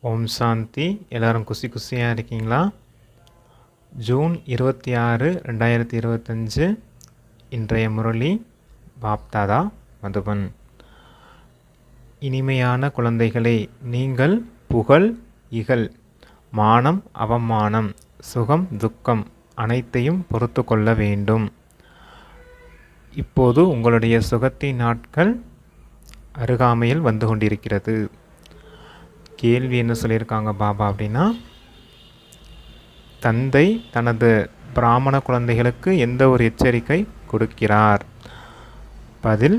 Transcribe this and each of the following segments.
ஓம் சாந்தி. எல்லோரும் குசி குசியாக இருக்கீங்களா? ஜூன் இருபத்தி ஆறு ரெண்டாயிரத்தி இருபத்தஞ்சு. இன்றைய முரளி பாப்தாதா மதுபன். இனிமையான குழந்தைகளே நீங்கள் புகழ் இகழ் மானம் அவமானம் சுகம் துக்கம் அனைத்தையும் பொறுத்து கொள்ள வேண்டும். இப்போது உங்களுடைய சுகத்தின் நாட்கள் அருகாமையில் வந்து கொண்டிருக்கிறது. கேள்வி என்ன சொல்லியிருக்காங்க பாபா அப்படின்னா தந்தை தனது பிராமண குழந்தைகளுக்கு எந்த ஒரு எச்சரிக்கை கொடுக்கிறார்? பதில்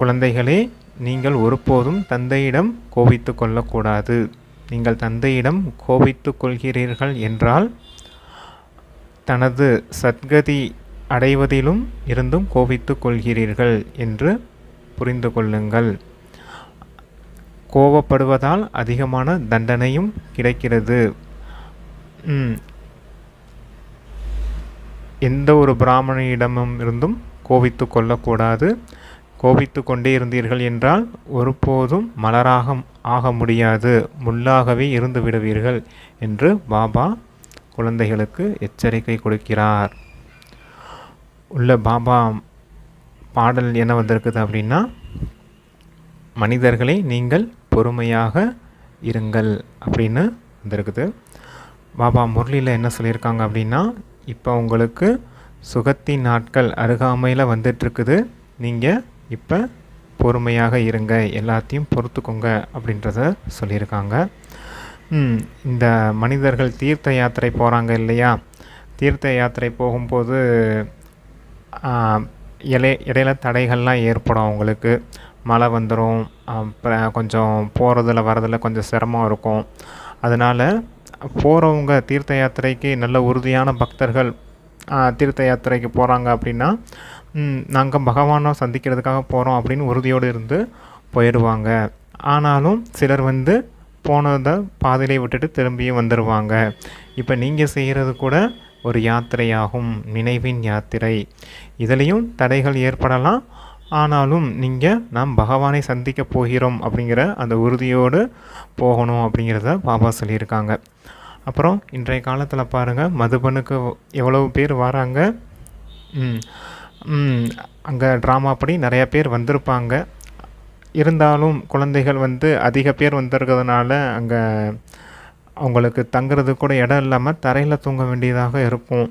குழந்தைகளே நீங்கள் ஒருபோதும் தந்தையிடம் கோபித்து கொள்ளக்கூடாது. நீங்கள் தந்தையிடம் கோபித்து கொள்கிறீர்கள் என்றால் தனது சத்கதி அடைவதிலும் இருந்தும் கோபித்து கொள்கிறீர்கள் என்று புரிந்து கொள்ளுங்கள். கோபப்படுவதால் அதிகமான தண்டனையும் கிடைக்கிறது. எந்த ஒரு பிராமணியிடமும் இருந்தும் கோபித்து கொள்ளக்கூடாது. கோபித்து கொண்டே இருந்தீர்கள் என்றால் ஒருபோதும் மலராக ஆக முடியாது. முள்ளாகவே இருந்து விடுவீர்கள் என்று பாபா குழந்தைகளுக்கு எச்சரிக்கை கொடுக்கிறார். உள்ள பாபா பாடல் என்ன வந்திருக்குது அப்படின்னா மனிதர்களை நீங்கள் பொறுமையாக இருங்கள் அப்படின்னு வந்திருக்குது. பாபா முரளியில் என்ன சொல்லியிருக்காங்க அப்படின்னா இப்போ உங்களுக்கு சுகத்தின் நாட்கள் அருகாமையில் வந்துட்டுருக்குது. நீங்கள் இப்போ பொறுமையாக இருங்க எல்லாத்தையும் பொறுத்துக்கோங்க அப்படின்றத சொல்லியிருக்காங்க. இந்த மனிதர்கள் தீர்த்த யாத்திரை போகிறாங்க இல்லையா? தீர்த்த யாத்திரை போகும்போது இலை இடையில தடைகள்லாம் ஏற்படும் அவங்களுக்கு. மழை வந்துடும் அப்புறம் கொஞ்சம் போகிறதுல வரதில் கொஞ்சம் சிரமம் இருக்கும். அதனால் போகிறவங்க தீர்த்த யாத்திரைக்கு நல்ல உறுதியான பக்தர்கள் தீர்த்த யாத்திரைக்கு போகிறாங்க அப்படின்னா நாங்கள் பகவானை சந்திக்கிறதுக்காக போகிறோம் அப்படின்னு உறுதியோடு இருந்து போயிடுவாங்க. ஆனாலும் சிலர் வந்து போனதை பாதியிலே விட்டுட்டு திரும்பியும் வந்துடுவாங்க இப்போ நீங்கள் செய்கிறது கூட ஒரு யாத்திரையாகும் நினைவின் யாத்திரை. இதுலேயும் தடைகள் ஏற்படலாம். ஆனாலும் நீங்கள் நாம் பகவானை சந்திக்க போகிறோம் அப்படிங்கிற அந்த உறுதியோடு போகணும் அப்படிங்கிறத பாபா சொல்லியிருக்காங்க. அப்புறம் இன்றைய காலத்தில் பாருங்கள் மதுபனுக்கு எவ்வளவு பேர் வராங்க? அங்கே ட்ராமா படி நிறையா பேர் வந்திருப்பாங்க. இருந்தாலும் குழந்தைகள் வந்து அதிக பேர் வந்திருக்கிறதுனால அங்கே அவங்களுக்கு தங்குறது கூட இடம் இல்லாமல் தரையில் தூங்க வேண்டியதாக இருக்கும்.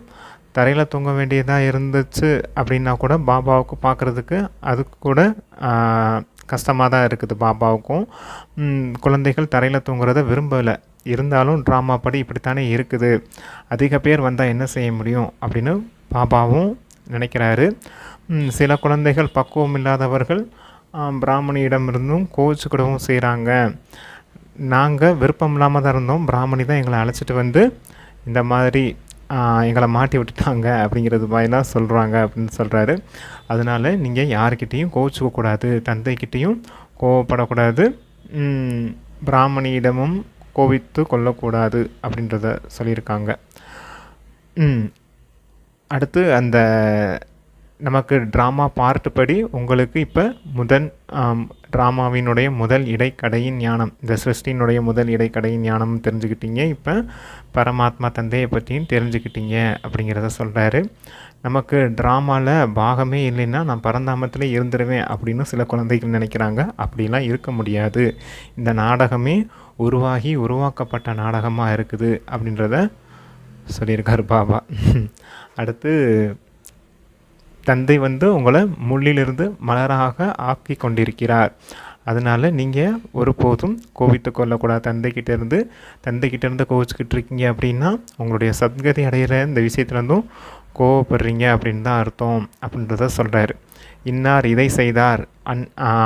தரையில் தூங்க வேண்டியதாக இருந்துச்சு அப்படின்னா கூட பாபாவுக்கு பார்க்குறதுக்கு அதுக்கு கூட கஷ்டமாக தான் இருக்குது பாபாவுக்கும். குழந்தைகள் தரையில் தூங்குறத விரும்பலை. இருந்தாலும் ட்ராமா படி இப்படித்தானே இருக்குது. அதிக பேர் வந்தால் என்ன செய்ய முடியும் அப்படின்னு பாபாவும் நினைக்கிறாரு. சில குழந்தைகள் பக்குவம் இல்லாதவர்கள் பிராமணியிடமிருந்தும் கோச்சுக்கிடவும் செய்கிறாங்க நாங்கள் விருப்பம் இல்லாமல் தான் இருந்தோம். பிராமணி தான் எங்களை அழைச்சிட்டு வந்து இந்த மாதிரி எங்களை மாட்டி விட்டுட்டாங்க அப்படிங்கிறது மாதிரிலாம் சொல்கிறாங்க அப்படின்னு சொல்கிறாரு அதனால் நீங்கள் யாருக்கிட்டேயும் கோவிச்சுக்கக்கூடாது தந்தைக்கிட்டேயும் கோவப்படக்கூடாது பிராமணியிடமும் கோவித்து கொள்ளக்கூடாது அப்படின்றத சொல்லியிருக்காங்க. அடுத்து அந்த நமக்கு ட்ராமா பார்ட் படி உங்களுக்கு இப்போ முதல் ட்ராமாவினுடைய முதல் இடைக்கடையின் ஞானம் இந்த சிருஷ்டினுடைய முதல் இடைக்கடையின் ஞானம் தெரிஞ்சுக்கிட்டீங்க. இப்போ பரமாத்மா தந்தையை பற்றியும் தெரிஞ்சுக்கிட்டீங்க அப்படிங்கிறத சொல்கிறாரு நமக்கு ட்ராமாவில் பாகமே இல்லைன்னா நான் பரந்தாமத்தில் இருந்துருவேன் அப்படின்னு சில குழந்தைகள் நினைக்கிறாங்க. அப்படிலாம் இருக்க முடியாது. இந்த நாடகமே உருவாகி உருவாக்கப்பட்ட நாடகமாக இருக்குது அப்படின்றத சொல்லியிருக்காரு பாபா. அடுத்து தந்தை வந்து உங்களை முள்ளிலிருந்து மலராக ஆக்கி கொண்டிருக்கிறார் அதனால் நீங்கள் ஒருபோதும் கோவித்து கொள்ளக்கூடாது. தந்தைக்கிட்ட இருந்து தந்தைக்கிட்ட இருந்து கோவிச்சுக்கிட்டு இருக்கீங்க அப்படின்னா உங்களுடைய சத்கதி அடையிற இந்த விஷயத்துலேருந்தும் கோவப்படுறீங்க அப்படின்னு தான் அர்த்தம் அப்படின்றத சொல்கிறாரு இன்னார் இதை செய்தார். அன்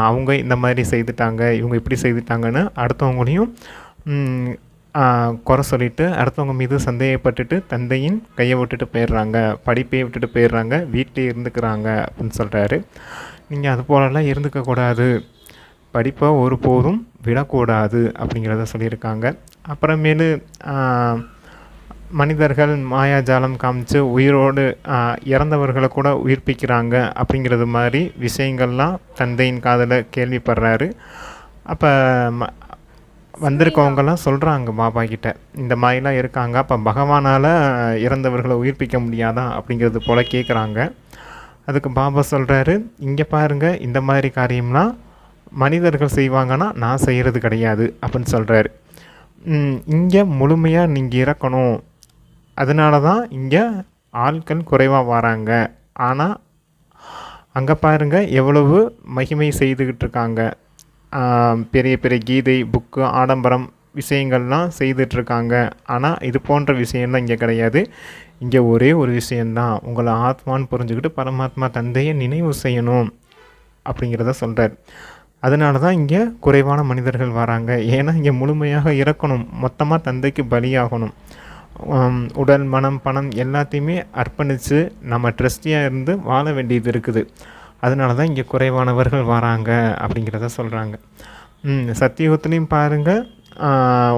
அவங்க இந்த மாதிரி செய்துட்டாங்க இவங்க இப்படி செய்துட்டாங்கன்னு அடுத்தவங்களையும் குறை சொல்லிட்டு அடுத்தவங்க மீது சந்தேகப்பட்டுட்டு தந்தையின் கையை விட்டுட்டு போயிடுறாங்க படிப்பையே விட்டுட்டு போயிடுறாங்க வீட்டிலே இருந்துக்கிறாங்க அப்படின்னு சொல்கிறாரு நீங்கள் அது போலலாம் இருந்துக்கக்கூடாது படிப்பை ஒருபோதும் விடக்கூடாது அப்படிங்கிறத சொல்லியிருக்காங்க. அப்புறமேலு மனிதர்கள் மாயாஜாலம் காமிச்சு உயிரோடு இறந்தவர்களை கூட உயிர்ப்பிக்கிறாங்க அப்படிங்கிறது மாதிரி விஷயங்கள்லாம் தந்தையின் காதில் கேள்விப்படுறாரு. அப்போ ம வந்திருக்கவங்கெல்லாம் சொல்கிறாங்க பாபா கிட்ட. இந்த மாதிரிலாம் இருக்காங்க. அப்போ பகவானால் இறந்தவர்களை உயிர்ப்பிக்க முடியாதா? அப்படிங்கிறது போல் கேட்குறாங்க அதுக்கு பாபா சொல்கிறாரு இங்கே பாருங்கள் இந்த மாதிரி காரியம்லாம் மனிதர்கள் செய்வாங்கன்னா நான் செய்கிறது கிடையாது. அப்படின்னு சொல்கிறாரு இங்கே முழுமையாக நீங்கள் இறக்கணும். அதனால தான் இங்கே ஆட்கள் குறைவாக வராங்க. ஆனால் அங்கே பாருங்கள் எவ்வளவு மகிமை செய்துக்கிட்டு இருக்காங்க. பெரிய பெரிய கீதை புக்கு ஆடம்பரம் விஷயங்கள்லாம் செய்துட்ருக்காங்க. ஆனால் இது போன்ற விஷயம்லாம் இங்கே கிடையாது. இங்கே ஒரே ஒரு விஷயந்தான் உங்களை ஆத்மான்னு புரிஞ்சுக்கிட்டு பரமாத்மா தந்தையை நினைவு செய்யணும் அப்படிங்கிறத சொல்கிறார் அதனால தான் இங்கே குறைவான மனிதர்கள் வராங்க. ஏன்னா இங்கே முழுமையாக இறக்கணும். மொத்தமாக தந்தைக்கு பலியாகணும். உடல் மனம் பணம் எல்லாத்தையுமே அர்ப்பணித்து நம்ம ட்ரஸ்டியாக இருந்து வாழ வேண்டியது இருக்குது. அதனால தான் இங்கே குறைவானவர்கள் வராங்க அப்படிங்கிறத சொல்கிறாங்க சத்தியுகத்துலேயும் பாருங்கள்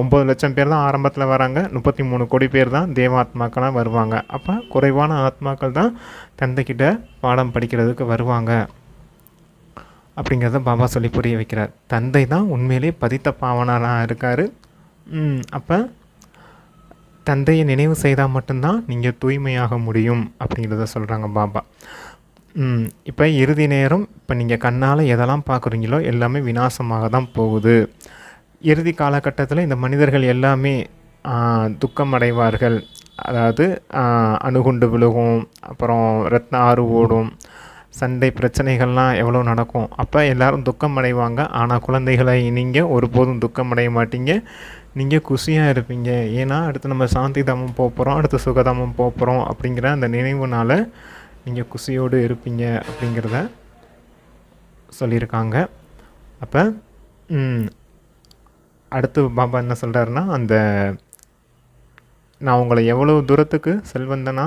ஒம்பது லட்சம் பேர் தான் ஆரம்பத்தில் வராங்க. முப்பத்தி மூணு கோடி பேர் தான் தேவாத்மாக்களாக வருவாங்க. அப்போ குறைவான ஆத்மாக்கள் தான் தந்தைக்கிட்ட பாடம் படிக்கிறதுக்கு வருவாங்க. அப்படிங்கிறத பாபா சொல்லி புரிய வைக்கிறார். தந்தை தான் உண்மையிலே பதித்த பாவனாராக இருக்கார். அப்போ தந்தையை நினைவு செய்தால் மட்டும்தான் நீங்கள் தூய்மையாக முடியும் அப்படிங்கிறத சொல்கிறாங்க பாபா. இப்போ இறுதி நேரம் இப்போ நீங்கள் கண்ணால் எதெல்லாம் பார்க்குறீங்களோ எல்லாமே விநாசமாக தான் போகுது. இறுதி காலகட்டத்தில் இந்த மனிதர்கள் எல்லாமே துக்கம் அடைவார்கள் அதாவது அணுகுண்டு விழுகும் அப்புறம் ரத்ன ஆறு ஓடும் சண்டை பிரச்சனைகள்லாம் எவ்வளோ நடக்கும். அப்போ எல்லோரும் துக்கம் அடைவாங்க ஆனால் குழந்தைகளை நீங்கள் ஒருபோதும் துக்கம் அடைய மாட்டீங்க. நீங்கள் குஷியாக இருப்பீங்க. ஏன்னா அடுத்து நம்ம சாந்தி தாமம் போக போகிறோம் அடுத்து சுகதாமம் போக போகிறோம் அப்படிங்கிற அந்த நினைவுனால் நீங்கள் குசியோடு இருப்பீங்க அப்படிங்கிறத சொல்லியிருக்காங்க. அப்போ அடுத்து பாபா என்ன சொல்கிறாருன்னா அந்த நான் உங்களை எவ்வளோ தூரத்துக்கு செல்வந்தனா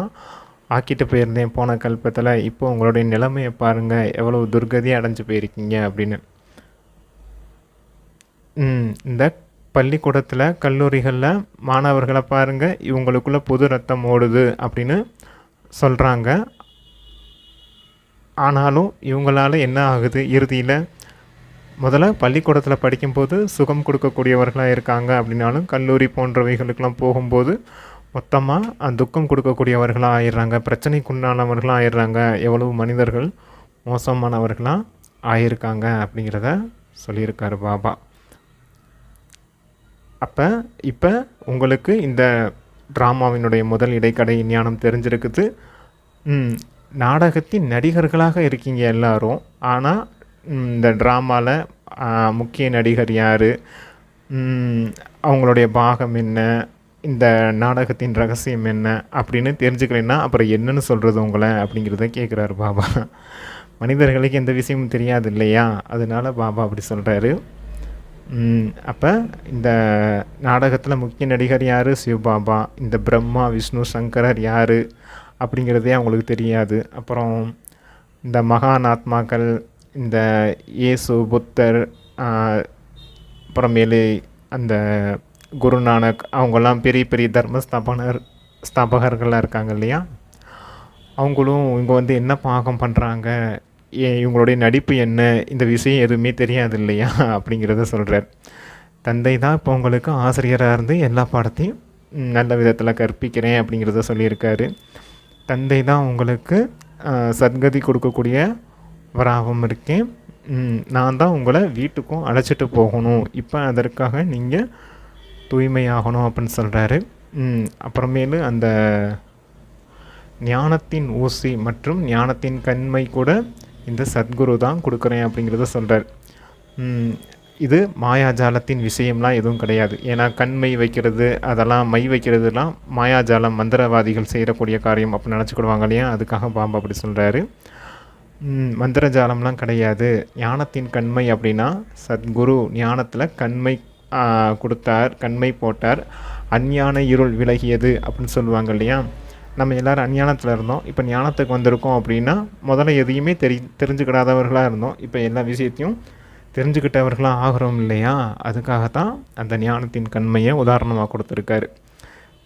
ஆக்கிட்டு போயிருந்தேன் போன கல்பத்தில் இப்போ உங்களுடைய நிலைமையை பாருங்கள் எவ்வளோ துர்கதியாக அடைஞ்சு போயிருக்கீங்க அப்படின்னு. இந்த பள்ளிக்கூடத்தில் கல்லூரிகளில் மாணவர்களை பாருங்கள் இவங்களுக்குள்ளே புது ரத்தம் ஓடுது அப்படின்னு சொல்கிறாங்க ஆனாலும் இவங்களால என்ன ஆகுது? இறுதியில் முதல்ல பள்ளிக்கூடத்தில் படிக்கும்போது சுகம் கொடுக்கக்கூடியவர்களாக இருக்காங்க அப்படின்னாலும் கல்லூரி போன்றவைகளுக்கெல்லாம் போகும்போது மொத்தமாக துக்கம் கொடுக்கக்கூடியவர்களாக ஆயிடுறாங்க. பிரச்சனைக்குண்டானவர்களாக ஆயிடுறாங்க. எவ்வளவு மனிதர்கள் மோசமானவர்களாக ஆயிருக்காங்க அப்படிங்கிறத சொல்லியிருக்காரு பாபா. அப்போ இப்போ உங்களுக்கு இந்த ட்ராமாவினுடைய முதல் இடைக்கடை ஞானம் தெரிஞ்சிருக்குது. நாடகத்தின் நடிகர்களாக இருக்கீங்க எல்லாரும். ஆனால் இந்த ட்ராமாவில் முக்கிய நடிகர் யார்? அவங்களுடைய பாகம் என்ன? இந்த நாடகத்தின் ரகசியம் என்ன? அப்படின்னு தெரிஞ்சுக்கலைன்னா அப்புறம் என்னன்னு சொல்கிறது உங்களை அப்படிங்கிறத கேட்குறாரு பாபா. மனிதர்களுக்கு எந்த விஷயமும் தெரியாது இல்லையா? அதனால பாபா அப்படி சொல்கிறாரு அப்போ இந்த நாடகத்தில் முக்கிய நடிகர் யார்? சிவபாபா. இந்த பிரம்மா விஷ்ணு சங்கரர் யார்? அப்படிங்கிறதே அவங்களுக்கு தெரியாது. அப்புறம் இந்த மகான் ஆத்மாக்கள் இந்த இயேசு புத்தர் அப்புறமேலு அந்த குருநானக் அவங்கெல்லாம் பெரிய பெரிய தர்ம ஸ்தாபனர் ஸ்தாபகர்கள்லாம் இருக்காங்க இல்லையா? அவங்களும் இவங்க வந்து என்ன பாகம் பண்ணுறாங்க இவங்களுடைய நடிப்பு என்ன? இந்த விஷயம் எதுவுமே தெரியாது இல்லையா? அப்படிங்கிறத சொல்கிறார் தந்தை தான் இப்போ உங்களுக்கு ஆசிரியராக இருந்து எல்லா பாடத்தையும் நல்ல விதத்தில் கற்பிக்கிறேன் அப்படிங்கிறத சொல்லியிருக்காரு. தந்தை தான் உங்களுக்கு சத்கதி கொடுக்கக்கூடிய வராகவும் இருக்கேன். நான் தான் உங்களை வீட்டுக்கும் அழைச்சிட்டு போகணும். இப்போ அதற்காக நீங்கள் தூய்மையாகணும் அப்படின்னு சொல்கிறாரு அப்புறமேலு அந்த ஞானத்தின் ஊசி மற்றும் ஞானத்தின் கண்மை கூட இந்த சத்குரு தான் கொடுக்குறேன் அப்படிங்கிறத சொல்கிறார் இது மாயாஜாலத்தின் விஷயம்லாம் எதுவும் கிடையாது. ஏன்னா கண்மை வைக்கிறது அதெல்லாம் மை வைக்கிறதுலாம் மாயாஜாலம் மந்திரவாதிகள் செய்யக்கூடிய காரியம் அப்படின்னு நினச்சிக்கிடுவாங்க இல்லையா? அதுக்காக பாம்பு அப்படி சொல்கிறாரு மந்திரஜாலம்லாம் கிடையாது. ஞானத்தின் கண்மை அப்படின்னா சத்குரு ஞானத்தில் கண்மை கொடுத்தார் கண்மை போட்டார். அஞ்ஞான இருள் விலகியது அப்படின்னு சொல்லுவாங்க இல்லையா? நம்ம எல்லாரும் அஞ்ஞானத்தில் இருந்தோம். இப்போ ஞானத்துக்கு வந்திருக்கோம் அப்படின்னா முதல்ல எதையுமே தெரி தெரிஞ்சுக்கிடாதவர்களாக இருந்தோம். இப்போ எல்லா விஷயத்தையும் தெரிஞ்சுக்கிட்டவர்களாக ஆகிறோம் இல்லையா? அதுக்காகத்தான் அந்த ஞானத்தின் கண்மையை உதாரணமாக கொடுத்துருக்காரு.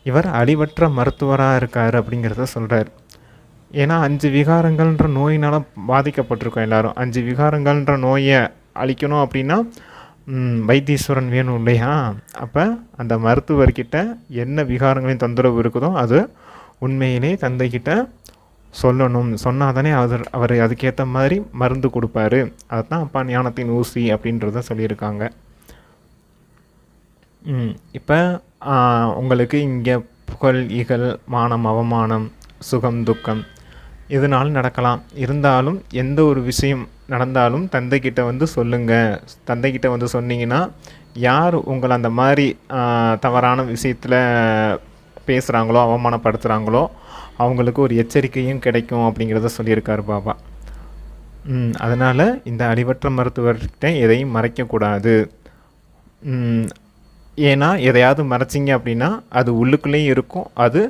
இவர் அழிவற்ற மருத்துவராக இருக்கார் அப்படிங்கிறத சொல்கிறார் ஏன்னா அஞ்சு விகாரங்கள்ன்ற நோயினால் பாதிக்கப்பட்டிருக்கோம் எல்லாரும். அஞ்சு விகாரங்கள்ன்ற நோயை அழிக்கணும் அப்படின்னா வைத்தீஸ்வரன் வேணும் இல்லையா? அப்போ அந்த மருத்துவர்கிட்ட என்ன விகாரங்களின் தொந்தரவு இருக்குதோ அது உண்மையிலே தந்தைக்கிட்ட சொல்லணும். சொன்னால் தானே அவர் அவர் அதுக்கேற்ற மாதிரி மருந்து கொடுப்பாரு. அதுதான் அப்பா ஞானத்தின் ஊசி அப்படின்றத சொல்லியிருக்காங்க. இப்போ உங்களுக்கு இங்கே புகழ் இகழ் மானம் அவமானம் சுகம் துக்கம் இதனால் நடக்கலாம். இருந்தாலும் எந்த ஒரு விஷயம் நடந்தாலும் தந்தைக்கிட்ட வந்து சொல்லுங்கள் தந்தைக்கிட்ட வந்து சொன்னீங்கன்னா யார் உங்களை அந்த மாதிரி தவறான விஷயத்தில் பேசுகிறாங்களோ அவமானப்படுத்துகிறாங்களோ அவங்களுக்கு ஒரு எச்சரிக்கையும் கிடைக்கும் அப்படிங்கிறத சொல்லியிருக்காரு பாபா. அதனால் இந்த அடிவற்ற மருத்துவர்கிட்ட எதையும் மறைக்கக்கூடாது. ஏன்னா எதையாவது மறைச்சிங்க அப்படின்னா அது உள்ளுக்குள்ளேயும் இருக்கும். அது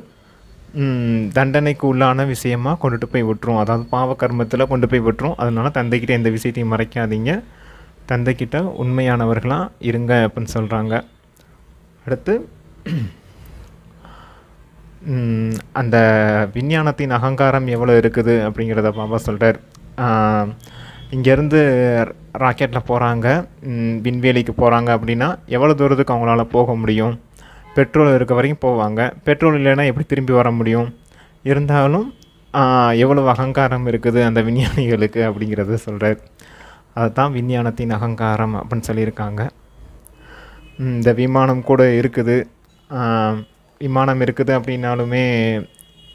தண்டனைக்கு உள்ளான விஷயமா கொண்டுட்டு போய் விட்டுரும். அதாவது பாவ கர்மத்தில் கொண்டு போய் விட்டுரும். அதனால் தந்தைக்கிட்ட எந்த விஷயத்தையும் மறைக்காதீங்க. தந்தைக்கிட்ட உண்மையானவர்களாக இருங்க அப்படின்னு சொல்கிறாங்க அடுத்து அந்த விஞ்ஞானத்தின் அகங்காரம் எவ்வளோ இருக்குது அப்படிங்கிறத பாபா சொல்கிறார் இங்கேருந்து ராக்கெட்டில் போகிறாங்க விண்வெளிக்கு போகிறாங்க அப்படின்னா எவ்வளோ தூரத்துக்கு அவங்களால போக முடியும்? பெட்ரோல் இருக்க வரைக்கும் போவாங்க. பெட்ரோல் இல்லைன்னா எப்படி திரும்பி வர முடியும்? இருந்தாலும் எவ்வளோ எவ்வளவு அகங்காரம் இருக்குது அந்த விஞ்ஞானிகளுக்கு அப்படிங்கிறத சொல்கிறார் அதுதான் விஞ்ஞானத்தின் அகங்காரம் அப்படின்னு சொல்லியிருக்காங்க. இந்த விமானம் கூட இருக்குது. விமானம் இருக்குது அப்படின்னாலுமே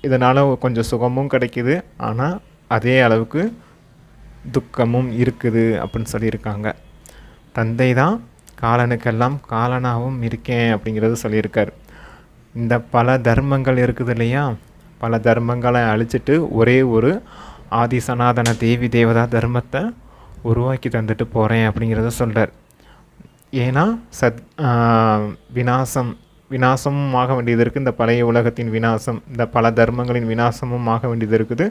இதனால் கொஞ்சம் சுகமும் கிடைக்குது. ஆனால் அதே அளவுக்கு துக்கமும் இருக்குது அப்படின்னு சொல்லியிருக்காங்க. தந்தை தான் காலனுக்கெல்லாம் காலனாகவும் இருக்கேன் அப்படிங்கிறது சொல்லியிருக்கார். இந்த பல தர்மங்கள் இருக்குது இல்லையா? பல தர்மங்களை அழிச்சிட்டு ஒரே ஒரு ஆதி சனாதன தேவி தேவதா தர்மத்தை உருவாக்கி தந்துட்டு போகிறேன் அப்படிங்கிறத சொல்கிறார் ஏன்னா சத் விநாசம் வினாசமும் விநாசமும் ஆக வேண்டியது இருக்குது இந்த பழைய உலகத்தின் விநாசம் இந்த பல தர்மங்களின் விநாசமும் ஆக வேண்டியது இருக்குது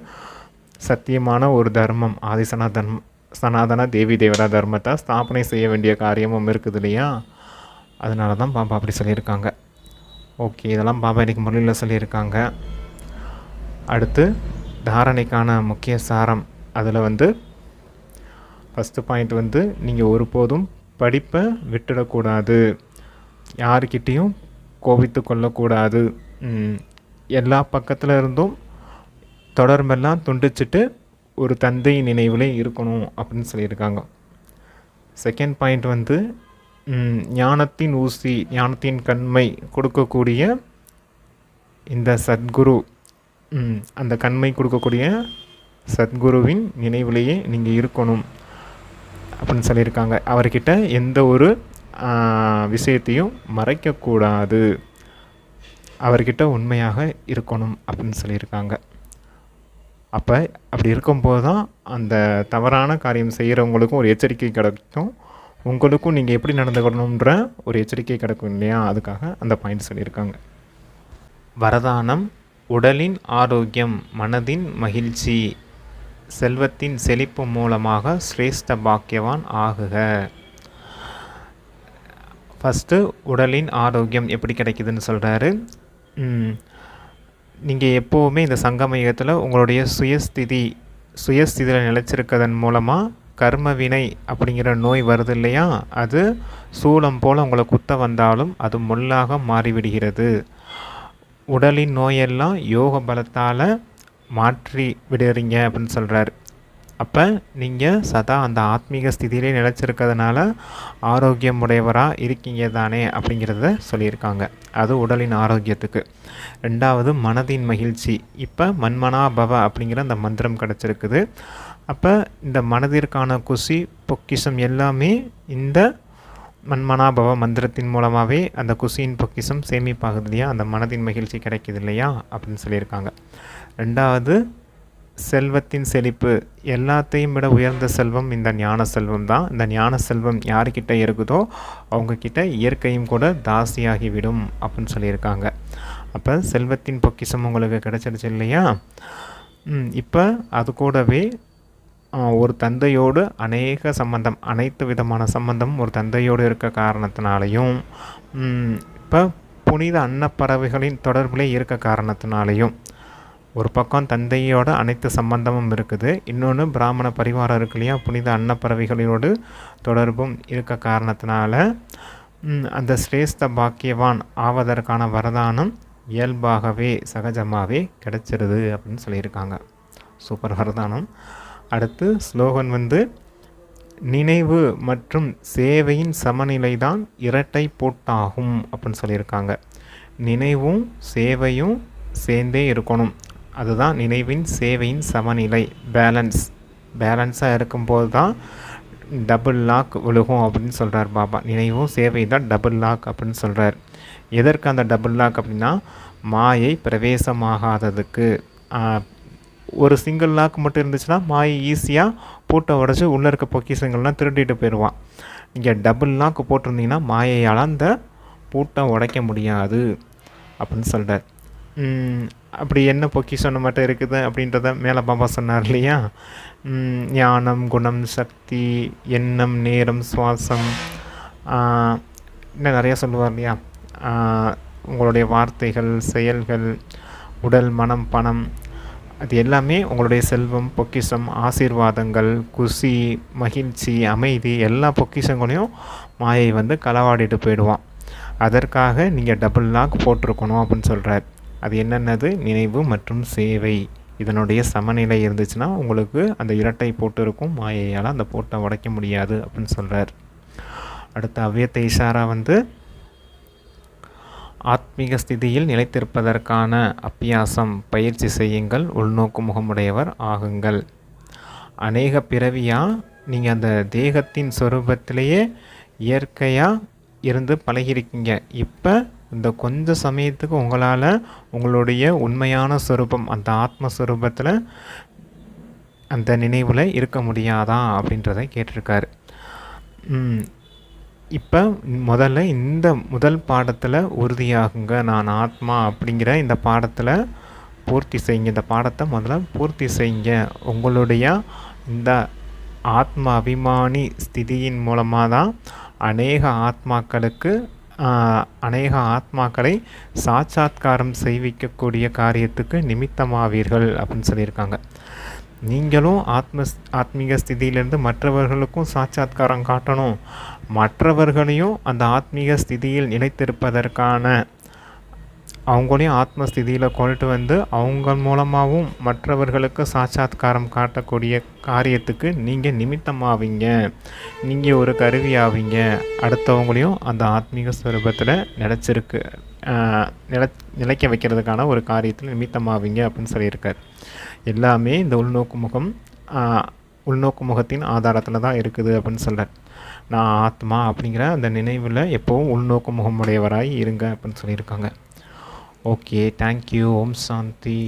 சத்தியமான ஒரு தர்மம் ஆதிசனா தர்மம் சனாதன தேவி தேவதா தர்மத்தை ஸ்தாபனை செய்ய வேண்டிய காரியமும் இருக்குது இல்லையா? அதனால தான் பாபா அப்படி சொல்லியிருக்காங்க. ஓகே இதெல்லாம் பாபா இன்னைக்கு முறையில் சொல்லியிருக்காங்க. அடுத்து தாரணைக்கான முக்கிய சாரம். அதில் வந்து ஃபஸ்ட்டு பாயிண்ட் வந்து நீங்கள் ஒருபோதும் படிப்பை விட்டுடக்கூடாது. யாருக்கிட்டேயும் கோபித்து கொள்ளக்கூடாது எல்லா பக்கத்தில் இருந்தும் தொடர்பெல்லாம் துண்டிச்சிட்டு ஒரு தந்தை நினைவில் இருக்கணும் அப்படின்னு சொல்லியிருக்காங்க. செகண்ட் பாயிண்ட் வந்து ஞானத்தின் ஊசி ஞானத்தின் கண்மை கொடுக்கக்கூடிய இந்த சத்குரு அந்த கண்மை கொடுக்கக்கூடிய சத்குருவின் நினைவிலேயே நீங்கள் இருக்கணும் அப்படின்னு சொல்லியிருக்காங்க. அவர்கிட்ட எந்த ஒரு விஷயத்தையும் மறைக்கக்கூடாது. அவர்கிட்ட உண்மையாக இருக்கணும் அப்படின்னு சொல்லியிருக்காங்க. அப்போ அப்படி இருக்கும்போது தான் அந்த தவறான காரியம் செய்கிறவங்களுக்கும் ஒரு எச்சரிக்கை கிடைக்கும். உங்களுக்கும் நீங்கள் எப்படி நடந்துக்கணுன்ற ஒரு எச்சரிக்கை கிடைக்கும் இல்லையா? அதுக்காக அந்த பாயிண்ட் சொல்லியிருக்காங்க. வரதானம் உடலின் ஆரோக்கியம் மனதின் மகிழ்ச்சி செல்வத்தின் செழிப்பு மூலமாக சிரேஷ்ட பாக்கியவான் ஆகுக. ஃபஸ்ட்டு உடலின் ஆரோக்கியம் எப்படி கிடைக்குதுன்னு சொல்கிறாரு நீங்கள் எப்போவுமே இந்த சங்கம யுகத்தில் உங்களுடைய சுயஸ்திதி சுயஸ்திதியில் நிலைச்சிருக்கதன் மூலமாக கர்ம வினை அப்படிங்கிற நோய் வருது இல்லையா? அது சூலம் போல் உங்களை குத்த வந்தாலும் அது முள்ளாக மாறிவிடுகிறது. உடலின் நோயெல்லாம் யோக பலத்தால் மாற்றி விடுறீங்க அப்படின்னு சொல்கிறார் அப்போ நீங்கள் சதா அந்த ஆத்மீக ஸ்திதியிலே நிலச்சிருக்கிறதுனால ஆரோக்கியம் உடையவராக இருக்கீங்க தானே அப்படிங்கிறத சொல்லியிருக்காங்க. அது உடலின் ஆரோக்கியத்துக்கு. ரெண்டாவது மனதின் மகிழ்ச்சி. இப்போ மண்மனா பவ அப்படிங்கிற அந்த மந்திரம் கிடச்சிருக்குது. அப்போ இந்த மனதிற்கான குசி பொக்கிஷம் எல்லாமே இந்த மன்மனாபவ மந்திரத்தின் மூலமாகவே அந்த குசியின் பொக்கிஷம் சேமிப்பாகுது இல்லையா? அந்த மனதின் மகிழ்ச்சி கிடைக்குது இல்லையா? அப்படின்னு சொல்லியிருக்காங்க. ரெண்டாவது செல்வத்தின் செழிப்பு எல்லாத்தையும் விட உயர்ந்த செல்வம் இந்த ஞான செல்வம் தான். இந்த ஞான செல்வம் யாருக்கிட்ட இருக்குதோ அவங்கக்கிட்ட இயற்கையும் கூட தாசியாகிவிடும் அப்படின்னு சொல்லியிருக்காங்க. அப்போ செல்வத்தின் பொக்கிஷம் உங்களுக்கு கிடச்சிருச்சு இல்லையா? இப்போ அது கூடவே ஒரு தந்தையோடு அநேக சம்பந்தம் அனைத்து விதமான சம்பந்தம் ஒரு தந்தையோடு இருக்க காரணத்தினாலையும் இப்போ புனித அன்னப்பறவைகளின் தொடர்பிலே இருக்க காரணத்தினாலையும் ஒரு பக்கம் தந்தையோட அனைத்து சம்பந்தமும் இருக்குது. இன்னொன்று பிராமண பரிவாரம் இருக்கு இல்லையா புனித அன்னப்பறவைகளோடு தொடர்பும் இருக்க காரணத்தினால அந்த சிரேஷ்ட பாக்கியவான் ஆவதற்கான வரதானம் இயல்பாகவே சகஜமாகவே கிடைச்சிருது அப்படின்னு சொல்லியிருக்காங்க. சூப்பர் வரதானம். அடுத்து ஸ்லோகன் வந்து நினைவு மற்றும் சேவையின் சமநிலை தான் இரட்டை போட்டாகும் அப்படின்னு சொல்லியிருக்காங்க. நினைவும் சேவையும் சேர்ந்தே இருக்கணும். அதுதான் நினைவின் சேவையின் சமநிலை. பேலன்ஸ் பேலன்ஸாக இருக்கும்போது தான் டபுள் லாக் விழுகும் அப்படின்னு சொல்கிறார் பாபா. நினைவும் சேவை தான் டபுள் லாக் அப்படின்னு சொல்கிறார் எதற்கு அந்த டபுள் லாக் அப்படின்னா மாயை பிரவேசமாகாததுக்கு. ஒரு சிங்கிள் லாக் மட்டும் இருந்துச்சுன்னா மாயை ஈஸியாக பூட்டை உடச்சி உள்ளே இருக்க பொக்கிசங்கள்லாம் திருடிட்டு போயிடுவான். நீங்கள் டபுள் லாக் போட்டிருந்தீங்கன்னா மாயையால் அந்த பூட்டை உடைக்க முடியாது அப்படின்னு சொல்கிறார் அப்படி என்ன பொக்கிஷம் மட்டும் இருக்குது அப்படின்றத மேலே பாபா சொன்னார் இல்லையா? ஞானம் குணம் சக்தி எண்ணம் நேரம் சுவாசம் இன்னும் நிறையா சொல்லுவார் இல்லையா? உங்களுடைய வார்த்தைகள் செயல்கள் உடல் மனம் பணம் அது எல்லாமே உங்களுடைய செல்வம் பொக்கிஷம் ஆசீர்வாதங்கள் குசி மகிழ்ச்சி அமைதி எல்லா பொக்கிஷங்களையும் மாயை வந்து களவாடிட்டு போயிடுவான். அதற்காக நீங்கள் டபுள் லாக் போட்டிருக்கணும் அப்படின்னு சொல்கிறார் அது என்னென்னது? நினைவு மற்றும் சேவை. இதனுடைய சமநிலை இருந்துச்சுன்னா உங்களுக்கு அந்த இரட்டை போட்டு இருக்கும் மாயையால் அந்த போட்டை உடைக்க முடியாது அப்படின்னு சொல்கிறார் அடுத்த அவ்வியத்தை இஷாரா வந்து ஆத்மீக ஸ்திதியில் நிலைத்திருப்பதற்கான அப்பியாசம் பயிற்சி செய்யுங்கள் உள்நோக்கு முகமுடையவர் ஆகுங்கள். அநேக பிறவியாக நீங்கள் அந்த தேகத்தின் சொரூபத்திலேயே இயற்கையாக இருந்து பழகிருக்கீங்க இப்போ இந்த கொஞ்ச சமயத்துக்கு உங்களால் உங்களுடைய உண்மையான ஸ்வரூபம் அந்த ஆத்மஸ்வரூபத்தில் அந்த நினைவில் இருக்க முடியாதா அப்படின்றத கேட்டிருக்காரு. இப்போ முதல்ல இந்த முதல் பாடத்தில் உறுதியாகுங்க நான் ஆத்மா அப்படிங்கிற இந்த பாடத்தில் பூர்த்தி செய்யுங்க. இந்த பாடத்தை முதல்ல பூர்த்தி செய்யுங்க. உங்களுடைய இந்த ஆத்ம அபிமானி ஸ்திதியின் மூலமாக தான் அநேக ஆத்மாக்களுக்கு அநேக ஆத்மாக்களை சாட்சாத்காரம் செய்விக்கக்கூடிய காரியத்துக்கு நிமித்தமாவீர்கள் அப்படின்னு சொல்லியிருக்காங்க. நீங்களும் ஆத்ம ஆத்மீக ஸ்திதியிலேருந்து மற்றவர்களுக்கும் சாட்சாத்காரம் காட்டணும். மற்றவர்களையும் அந்த ஆத்மீக ஸ்திதியில் நிலைத்திருப்பதற்கான அவங்களையும் ஆத்மஸ்திதியில் கொண்டுட்டு வந்து அவங்க மூலமாகவும் மற்றவர்களுக்கு சாட்சாத்காரம் காட்டக்கூடிய காரியத்துக்கு நீங்கள் நிமித்தமாவீங்க. நீங்கள் ஒரு கருவியாவீங்க. அடுத்தவங்களையும் அந்த ஆத்மீக ஸ்வரூபத்தில் நிலச்சிருக்கு நில நிலைக்க வைக்கிறதுக்கான ஒரு காரியத்தில் நிமித்தமாவீங்க அப்படின்னு சொல்லியிருக்கார். எல்லாமே இந்த உள்நோக்கு முகம் உள்நோக்கு முகத்தின் ஆதாரத்தில் தான் இருக்குது அப்படின்னு சொல்கிறார் நான் ஆத்மா அப்படிங்கிற அந்த நினைவில் எப்போவும் உள்நோக்கு முகமுடையவராய் இருங்க அப்படின்னு சொல்லியிருக்காங்க. ஓகே தேங்க்யூ ஓம் சாந்தி